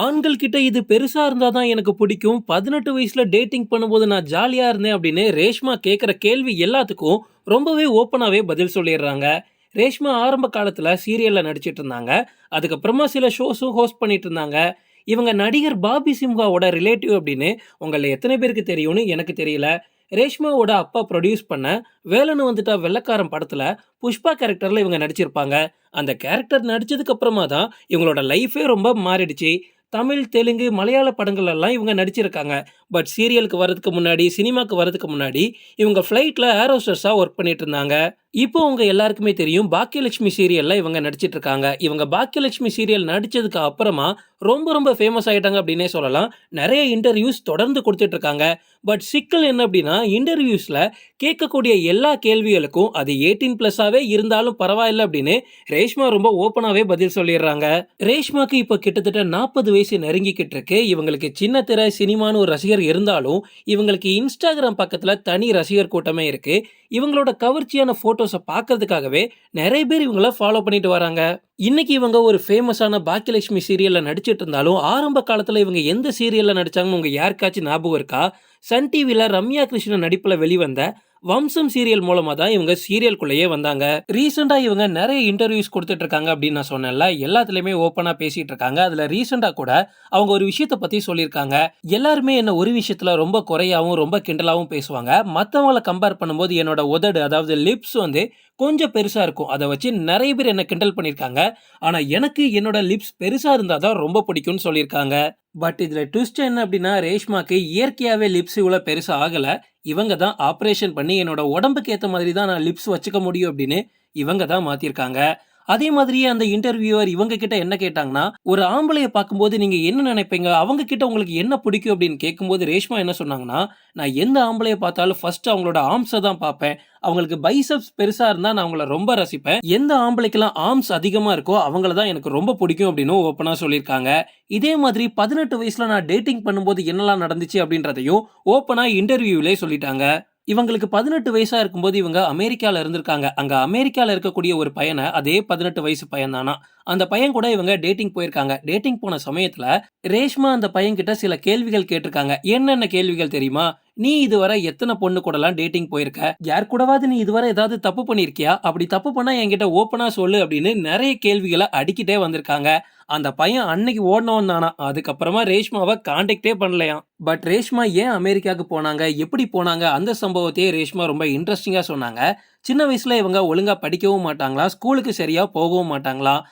ஆண்கள் கிட்ட இது பெருசா இருந்தா தான் எனக்கு பிடிக்கும். 18 வயசுல டேட்டிங் பண்ணும்போது நான் ஜாலியா இருந்தேன் அப்படின்னு ரேஷ்மா கேட்குற கேள்வி எல்லாத்துக்கும் ரொம்பவே ஓப்பனாகவே பதில் சொல்லிடுறாங்க. ரேஷ்மா ஆரம்ப காலத்தில் சீரியலில் நடிச்சிட்டு இருந்தாங்க. அதுக்கப்புறமா சில ஷோஸும் ஹோஸ்ட் பண்ணிட்டு இருந்தாங்க. இவங்க நடிகர் பாபி சிம்ஹாவோட ரிலேட்டிவ் அப்படின்னு உங்களை எத்தனை பேருக்கு தெரியும்னு எனக்கு தெரியல. ரேஷ்மாவோட அப்பா ப்ரொடியூஸ் பண்ண வேலன்னு வந்துட்டா வெள்ளைக்காரன் படத்தில் புஷ்பா கேரக்டரில் இவங்க நடிச்சிருப்பாங்க. அந்த கேரக்டர் நடித்ததுக்கப்புறமா தான் இவங்களோட லைஃபே ரொம்ப மாறிடுச்சு. தமிழ், தெலுங்கு, மலையாள படங்கள் எல்லாம் இவங்க நடிச்சிருக்காங்க. பட் சீரியலுக்கு வரதுக்கு முன்னாடி, சினிமாக்கு வரதுக்கு முன்னாடி இவங்க ஃப்ளைட்டில் ஏர் ஒர்க் பண்ணிட்டு இருந்தாங்க. இப்போ உங்க எல்லாருக்குமே தெரியும் பாக்கியலட்சுமி சீரியல்ல இவங்க நடிச்சிட்டு இருக்காங்க. இவங்க பாக்கியலட்சுமி சீரியல் நடிச்சதுக்கு அப்புறமா ரொம்ப ரொம்ப ஃபேமஸ் ஆயிட்டாங்க அப்படின்னே சொல்லலாம். நிறைய இன்டர்வியூஸ் தொடர்ந்து கொடுத்துட்டு இருக்காங்க. பட் சிக்கல் என்ன அப்படின்னா இன்டர்வியூஸ்ல கேட்கக்கூடிய எல்லா கேள்விகளுக்கும் அது 18 பிளஸ்ஸாவே இருந்தாலும் பரவாயில்ல அப்படின்னு ரேஷ்மா ரொம்ப ஓப்பனாவே பதில் சொல்லிடுறாங்க. ரேஷ்மாக்கு இப்போ கிட்டத்தட்ட 40 வயசு நெருங்கிக்கிட்டு இருக்கு. இவங்களுக்கு சின்ன திரை, சினிமான்னு ஒரு ரசிகர் இருந்தாலும் இவங்களுக்கு இன்ஸ்டாகிராம் பக்கத்துல தனி ரசிகர் கூட்டமே இருக்கு. இவங்களோட கவர்ச்சியான ஃபோட்டோஸை பார்க்கறதுக்காகவே நிறைய பேர் இவங்கள ஃபாலோ பண்ணிட்டு வராங்க. இன்னைக்கு இவங்க ஒரு ஃபேமஸான பாக்கியலட்சுமி சீரியலில் நடிச்சிட்டு இருந்தாலும் ஆரம்ப காலத்தில் இவங்க எந்த சீரியலில் நடித்தாங்க உங்கள் யாருக்காச்சும் ஞாபகம் இருக்கா? சன் டிவியில் ரம்யா கிருஷ்ணன் நடிப்பில் வெளிவந்த வம்சம் சீரியல் மூலமா தான் இவங்க சீரியல்குள்ளேயே வந்தாங்க. ரீசெண்டா இவங்க நிறைய இன்டர்வியூஸ் கொடுத்துட்டு இருக்காங்க அப்படின்னு நான் சொன்னேன்ல. எல்லாத்துலயுமே ஓப்பனா பேசிட்டு இருக்காங்க. அதுல ரீசெண்டா கூட அவங்க ஒரு விஷயத்த பத்தி சொல்லியிருக்காங்க. எல்லாருமே என்ன ஒரு விஷயத்துல ரொம்ப குறையாவும், ரொம்ப கிண்டலாவும் பேசுவாங்க. மத்தவங்கள கம்பேர் பண்ணும்போது என்னோட உதடு அதாவது லிப்ஸ் வந்து கொஞ்சம் பெருசா இருக்கும். அதை வச்சு நிறைய பேர் என்ன கிண்டல் பண்ணியிருக்காங்க. ஆனா எனக்கு என்னோட லிப்ஸ் பெருசா இருந்தா தான் ரொம்ப பிடிக்கும்னு சொல்லியிருக்காங்க. பட் இதுல ட்விஸ்ட் என்ன அப்படின்னா ரேஷ்மாக்கு இயற்கையாவே லிப்ஸ் இவ்வளோ பெருசா ஆகலை இவங்க தான் ஆப்ரேஷன் பண்ணி என்னோட உடம்புக்கு ஏற்ற மாதிரி தான் நான் லிப்ஸ் வச்சுக்க முடியும் அப்படின்னு இவங்க தான் மாற்றிருக்காங்க அதே மாதிரியே அந்த இன்டர்வியூவர் இவங்க கிட்ட என்ன கேட்டாங்கன்னா, ஒரு ஆம்பளைய பார்க்கும்போது நீங்க என்ன நினைப்பீங்க? அவங்க கிட்ட உங்களுக்கு என்ன பிடிக்கும் அப்படின்னு கேட்கும்போது ரேஷ்மா என்ன சொன்னாங்கன்னா, நான் எந்த ஆம்பளைய பார்த்தாலும் ஃபர்ஸ்ட் அவங்களோட ஆர்ம்ஸை தான் பார்ப்பேன். அவங்களுக்கு பைசெப்ஸ் பெருசா இருந்தா நான் அவங்கள ரொம்ப ரசிப்பேன். எந்த ஆம்பளைக்கெல்லாம் ஆர்ம்ஸ் அதிகமா இருக்கோ அவங்கள தான் எனக்கு ரொம்ப பிடிக்கும் அப்படின்னு ஓப்பனா சொல்லியிருக்காங்க. இதே மாதிரி 18 வயசுல நான் டேட்டிங் பண்ணும்போது என்னெல்லாம் நடந்துச்சு அப்படின்றதையும் ஓப்பனா இன்டர்வியூலே சொல்லிட்டாங்க. இவங்களுக்கு பதினெட்டு வயசாக இருக்கும்போது இவங்க அமெரிக்காவில் இருந்திருக்காங்க. அங்கே அமெரிக்காவில் இருக்கக்கூடிய ஒரு பையனை அதே 18 வயசு பையன் தானா அந்த பையன் கூட இவங்க டேட்டிங் போயிருக்காங்க. டேட்டிங் போன சமயத்தில் ரேஷ்மா அந்த பையன்கிட்ட சில கேள்விகள் கேட்டிருக்காங்க. என்னென்ன கேள்விகள் தெரியுமா? நீ இதுவரை எத்தனை பொண்ணு கூடலாம் டேட்டிங் போயிருக்க? யார் கூடவாவது நீ இதுவரை ஏதாவது தப்பு பண்ணியிருக்கியா? அப்படி தப்பு பண்ணா என்கிட்ட ஓப்பனா சொல்லு அப்படின்னு நிறைய கேள்விகளை அடிக்கிட்டே வந்திருக்காங்க. அந்த பையன் அன்னைக்கு ஓடுனவன் தானா அதுக்கப்புறமா ரேஷ்மாவை கான்டாக்டே பண்ணலையாம். பட் ரேஷ்மா ஏன் அமெரிக்காவுக்கு போனாங்க? எப்படி போனாங்க? அந்த சம்பவத்தையே ரேஷ்மா ரொம்ப இன்ட்ரெஸ்டிங்காக சொன்னாங்க. சின்ன வயசுல இவங்க ஒழுங்காக படிக்கவும் மாட்டாங்களாம். ஸ்கூலுக்கு சரியாக போகவும் மாட்டாங்களாம்.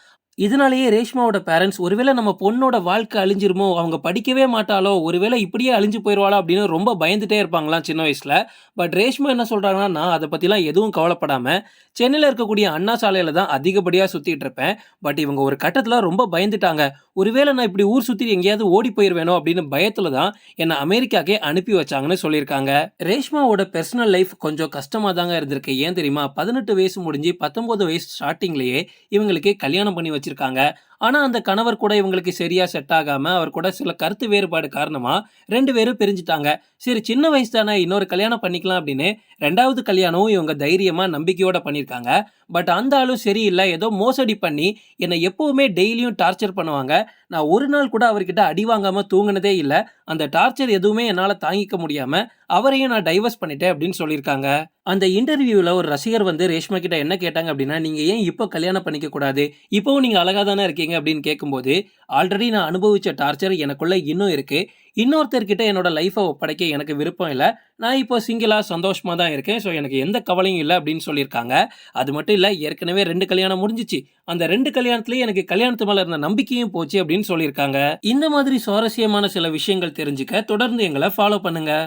இதனாலேயே ரேஷ்மாவோட பேரண்ட்ஸ் ஒருவேளை நம்ம பொண்ணோட வாழ்க்கை அழிஞ்சிருமோ? அவங்க படிக்கவே மாட்டாளோ? ஒருவேளை இப்படியே அழிஞ்சு போயிடுவாளோ அப்படின்னு ரொம்ப பயந்துட்டே இருப்பாங்களாம் சின்ன வயசில் பட் ரேஷ்மா என்ன சொல்கிறாங்கன்னா நான் அதை பற்றிலாம் எதுவும் கவலைப்படாமல் சென்னையில் இருக்கக்கூடிய அண்ணா சாலையில் தான் அதிகப்படியாக சுற்றிட்டு இருப்பேன். பட் இவங்க ஒரு கட்டத்தில் ரொம்ப பயந்துட்டாங்க. ஒருவேளை நான் இப்படி ஊர் சுற்றி எங்கேயாவது ஓடி போயிடுவேணும் அப்படின்னு பயத்தில் தான் என்னை அமெரிக்காக்கே அனுப்பி வச்சாங்கன்னு சொல்லியிருக்காங்க. ரேஷ்மாவோட பர்சனல் லைஃப் கொஞ்சம் கஷ்டமாக தாங்க இருந்திருக்கு. ஏன் தெரியுமா? 18 வயசு முடிஞ்சு 19 வயசு ஸ்டார்டிங்லேயே இவங்களுக்கு கல்யாணம் பண்ணி வச்சு வச்சிருக்காங்க. ஆனால் அந்த கணவர் கூட இவங்களுக்கு சரியாக செட் ஆகாமல் அவர் கூட சில கருத்து வேறுபாடு காரணமாக ரெண்டு பேரும் பிரிஞ்சுட்டாங்க. சரி சின்ன வயசு தானே இன்னொரு கல்யாணம் பண்ணிக்கலாம் அப்படின்னு ரெண்டாவது கல்யாணமும் இவங்க தைரியமாக நம்பிக்கையோட பண்ணியிருக்காங்க. பட் அந்த ஆளும் சரியில்லை ஏதோ மோசடி பண்ணி என்னை எப்போவுமே டெய்லியும் டார்ச்சர் பண்ணுவாங்க. நான் ஒரு நாள் கூட அவர்கிட்ட அடி வாங்காமல் தூங்கினதே இல்லை அந்த டார்ச்சர் எதுவுமே என்னால் தாங்கிக்க முடியாமல் அவரையும் நான் டைவர்ஸ் பண்ணிட்டேன் அப்படின்னு சொல்லியிருக்காங்க. அந்த இன்டர்வியூவில் ஒரு ரசிகர் வந்து ரேஷ்மா கிட்ட என்ன கேட்டாங்க அப்படின்னா, நீங்கள் ஏன் இப்போ கல்யாணம் பண்ணிக்க கூடாது? இப்போவும் நீங்கள் அழகாக தானே இருக்கீங்க அப்படின்னு கேட்கும்போது, ஆல்ரெடி நான் அனுபவித்த டார்ச்சர் எனக்குள்ளே இன்னும் இருக்குது இன்னொருத்தர்கிட்ட என்னோட லைஃப்பை ஒப்படைக்க எனக்கு விருப்பம் இல்லை நான் இப்போ சிங்கிளாக சந்தோஷமாக தான் இருக்கேன். ஸோ எனக்கு எந்த கவலையும் இல்லை அப்படின்னு சொல்லியிருக்காங்க. அது மட்டும் இல்லை ஏற்கனவே ரெண்டு கல்யாணம் முடிஞ்சிச்சு அந்த ரெண்டு கல்யாணத்துலேயே எனக்கு கல்யாணத்து மேலே இருந்த நம்பிக்கையும் போச்சு அப்படின்னு சொல்லியிருக்காங்க. இந்த மாதிரி சுவாரஸ்யமான சில விஷயங்கள் தெரிஞ்சுக்க தொடர்ந்து எங்களை ஃபாலோ பண்ணுங்கள்